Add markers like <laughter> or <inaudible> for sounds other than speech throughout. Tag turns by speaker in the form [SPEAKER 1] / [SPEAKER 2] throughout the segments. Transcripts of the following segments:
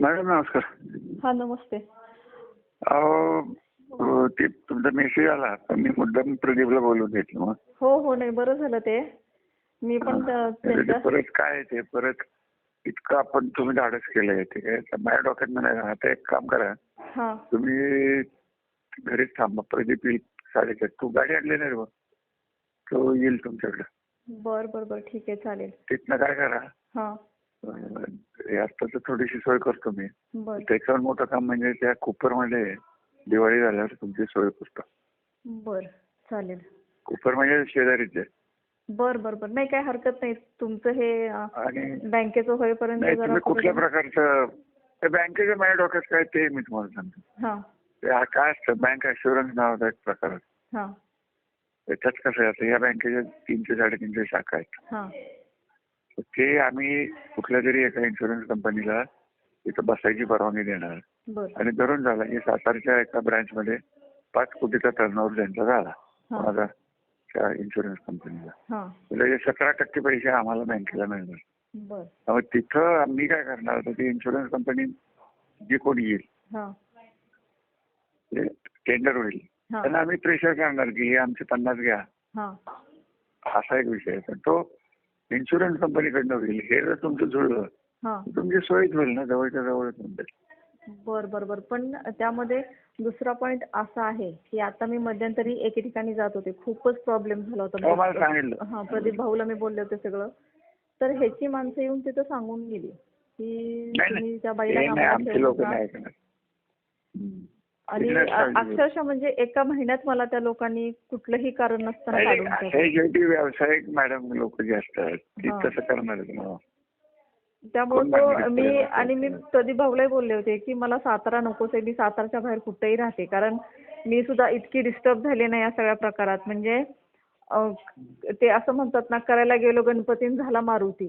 [SPEAKER 1] Madam नमस्कार.
[SPEAKER 2] हा नमस्ते.
[SPEAKER 1] अहो ते तुमचा मेसेज आला पण मी मुद्दाम प्रदीपला बोलून घेतलं मग.
[SPEAKER 2] हो हो नाही बरं झालं ते. मी पण त्या- त्यांच्या
[SPEAKER 1] परत काय आहे ते? परत इतकं आपण तुम्ही धाडस केलंय ते. काय तर माझ्या डोक्यात नाही. आता एक काम करा.
[SPEAKER 2] हा.
[SPEAKER 1] तुम्ही घरीच थांबा. प्रदीप येईल साडेचार. तू गाडी आणली नाही रे बा तो येईल तुमच्याकडे.
[SPEAKER 2] बर बर बर. ठीक आहे चालेल.
[SPEAKER 1] तिथनं काय करा?
[SPEAKER 2] हा.
[SPEAKER 1] अ, हे आत्ताच थोडीशी सोय करतो मी.
[SPEAKER 2] बर.
[SPEAKER 1] त्याच्यावर मोठं काम म्हणजे त्या कुपरमध्ये दिवाळी झाल्यावर तुमची सोय करतो.
[SPEAKER 2] बर चालेल.
[SPEAKER 1] कुपर म्हणजे शेजारीच. आहे
[SPEAKER 2] बर बर बर. नाही काय हरकत नाही. तुमचं हे
[SPEAKER 1] आणि
[SPEAKER 2] बँकेचं होईपर्यंत
[SPEAKER 1] नाही
[SPEAKER 2] जरा
[SPEAKER 1] तुम्ही कुठल्या प्रकारचं ते बँकेच्या माझ्या डोक्यात काय ते मी तुम्हाला सांगतो.
[SPEAKER 2] हा.
[SPEAKER 1] ते हा काय असतं बँक अशुरन्स नावाचा एक प्रकार आहे.
[SPEAKER 2] हा.
[SPEAKER 1] त्याच्यात कसं आहे आता या बँकेच्या तीनशे साडेतीनशे शाखा आहेत.
[SPEAKER 2] हा.
[SPEAKER 1] तर ते आम्ही कुठल्या तरी एका इन्शुरन्स कंपनीला तिथं बसायची परवानगी देणार.
[SPEAKER 2] बर.
[SPEAKER 1] आणि धरून झाला की सातारच्या एका ब्रँचमध्ये पाच कोटीचा टर्नओव्हर त्यांचा झाला.
[SPEAKER 2] हा.
[SPEAKER 1] माझा त्या इन्शुरन्स कंपनीला
[SPEAKER 2] हा.
[SPEAKER 1] म्हणजे सतरा टक्के पैसे आम्हाला बँकेला मिळणार.
[SPEAKER 2] बर.
[SPEAKER 1] त्यामुळे तिथं मी काय करणार तर ती इन्शुरन्स कंपनी जी कोणी येईल
[SPEAKER 2] हा.
[SPEAKER 1] ते टेंडर होईल.
[SPEAKER 2] हा.
[SPEAKER 1] त्यांना आम्ही प्रेशर करणार की हे आमचे पन्नास घ्या.
[SPEAKER 2] हा.
[SPEAKER 1] असा एक विषय आहे. पण तो इन्शुरन्स कंपनीकडनं होईल. हे जर तुमचं जुळलं
[SPEAKER 2] हा.
[SPEAKER 1] तर तुमची सोयच होईल ना जवळच्या जवळच होऊन जाईल.
[SPEAKER 2] बर बर बर. पण त्यामध्ये दुसरा पॉइंट असा आहे की आता मी मध्यंतरी एके ठिकाणी जात होते. खूपच प्रॉब्लेम झाला होता.
[SPEAKER 1] हो, मला सांगितलं.
[SPEAKER 2] हा प्रदीप भाऊला मी बोलले होते सगळं. तर ह्याची माणसं येऊन तिथं सांगून गेली की
[SPEAKER 1] नाही
[SPEAKER 2] तुम्ही
[SPEAKER 1] नाही
[SPEAKER 2] त्या
[SPEAKER 1] हे
[SPEAKER 2] बाईला
[SPEAKER 1] नाही
[SPEAKER 2] कामाला
[SPEAKER 1] आमचे
[SPEAKER 2] ठेवू
[SPEAKER 1] लोक
[SPEAKER 2] नका.
[SPEAKER 1] नाही ऐकणार. हम्म.
[SPEAKER 2] आणि. अक्षरशः म्हणजे एका महिन्यात मला त्या लोकांनी कुठलंही कारण नसताना काढून टाकलं
[SPEAKER 1] शेवटी व्यावसायिक मॅडम लोक जे असतात ती
[SPEAKER 2] हा.
[SPEAKER 1] तसं करणार आहेत ना.
[SPEAKER 2] त्यामुळे
[SPEAKER 1] कोण
[SPEAKER 2] तो मी? आणि मी प्रदीप भाऊलाही बोलले होते की मला सातारा नकोच आहे मी सातारच्या बाहेर कुठेही राहते कारण मी सुद्धा इतकी डिस्टर्ब झाले नाही या सगळ्या प्रकारात म्हणजे अं, ते असं म्हणतात ना करायला गेलो गणपतीन झाला मारुती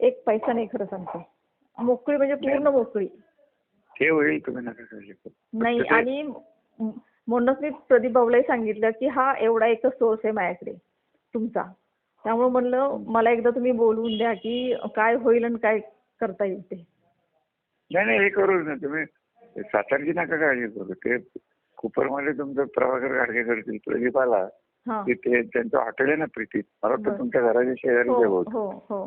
[SPEAKER 2] एक पैसा नाही खरं सांगते. मोकळी म्हणजे पूर्ण मोकळी.
[SPEAKER 1] होईल तुम्ही नका करू.
[SPEAKER 2] नाही आणि म्हणूनच मी प्रदीप भाऊलाही सांगितलं की हा एवढा एकच सोर्स आहे माझ्याकडे तुमचा. त्यामुळे म्हणलं मला एकदा तुम्ही बोलवून द्या की काय होईल आणि काय करता येईल ते.
[SPEAKER 1] नाही नाही हे करूच ना तुम्ही. सातारची नका काळजी करू. ते कुपरमध्ये तुमचं प्रभाकर गाडगे करतील प्रदीप आला की ते त्यांचं हॉटेल आहे ना प्रीतीत. मला. तुमच्या घराच्या शेजारी
[SPEAKER 2] हो
[SPEAKER 1] जवळ
[SPEAKER 2] हो हो.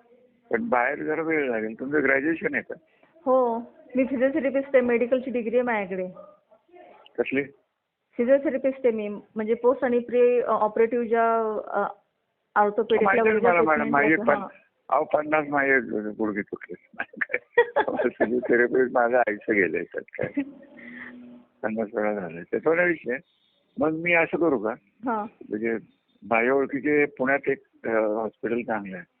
[SPEAKER 1] पण बाहेर जरा वेळ लागेल. तुमचं ग्रॅज्युएशन आहे का?
[SPEAKER 2] हो. मी फिजिओथेरपिस्ट आहे मेडिकलची डिग्री आहे माझ्याकडे.
[SPEAKER 1] कसली?
[SPEAKER 2] फिजिओथेरपिस्ट आहे मी. म्हणजे पोस्ट आणि प्री ऑपरेटिव्ह ज्या ऑर्थोपेडिकला
[SPEAKER 1] माहिती आहे मला मॅडम माझे पण
[SPEAKER 2] हां.
[SPEAKER 1] अहो पन्नास माझे गुडघे तुटले फिजिओथेरपी <laughs> माझं आयुष्य गेलंय त्यात काय? पन्नास वेळा झालंय त्याचा विषय. मग मी असं करू का?
[SPEAKER 2] हां.
[SPEAKER 1] म्हणजे माझ्या ओळखीचे पुण्यात एक हॉस्पिटल चांगलं आहे.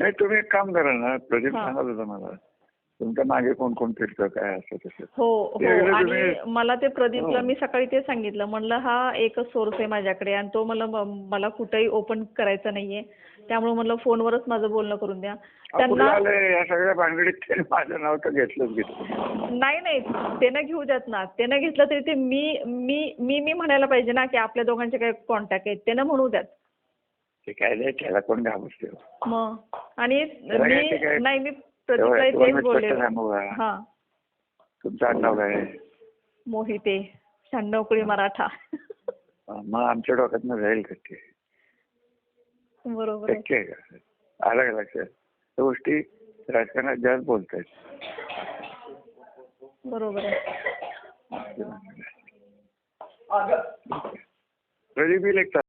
[SPEAKER 1] नाही तुम्ही एक काम करा ना प्रदीप. सांगत होता मला. तुमच्या मागे कोण कोण फिरतं काय असं तसं.
[SPEAKER 2] हो हो. आणि मला ते प्रदीपला. मी सकाळी ते सांगितलं. म्हणलं हा एकच सोर्स आहे माझ्याकडे आणि तो मला मला कुठेही ओपन करायचा नाहीये. त्यामुळे म्हणलं फोनवरच माझं बोलणं करून द्या. त्यांना
[SPEAKER 1] या सगळ्या भानगडीत त्याने माझं नाव तर घेतलंच घेतलं
[SPEAKER 2] नाही नाही. ते न घेऊ देत ना. ते न घेतलं तरी ते मी मी मी मी म्हणायला पाहिजे ना की आपल्या दोघांचे काही कॉन्टॅक्ट आहेत. ते न म्हणू द्यात.
[SPEAKER 1] ते काय नाही त्याला कोण घाबरते?
[SPEAKER 2] मग आणि
[SPEAKER 1] त्याला काय ते
[SPEAKER 2] मी
[SPEAKER 1] काय-
[SPEAKER 2] नाही मी
[SPEAKER 1] तेव्हा
[SPEAKER 2] प्रदीपला
[SPEAKER 1] तुम्हाला
[SPEAKER 2] तेच
[SPEAKER 1] मी
[SPEAKER 2] बोलले.
[SPEAKER 1] स्पष्ट सांगू का?
[SPEAKER 2] हा.
[SPEAKER 1] तुमचं आडनाव काय आहे?
[SPEAKER 2] मोहिते शहाण्णव कुळी मराठा
[SPEAKER 1] मग आमच्या डोक्यातनं जाईल का ते?
[SPEAKER 2] बरोबर आहे.
[SPEAKER 1] शक्य आहे का? आलं का लक्षात? त्या गोष्टी राजकारणात जास्त बोलतायत
[SPEAKER 2] बरोबर आहे.
[SPEAKER 1] प्रदीप तास.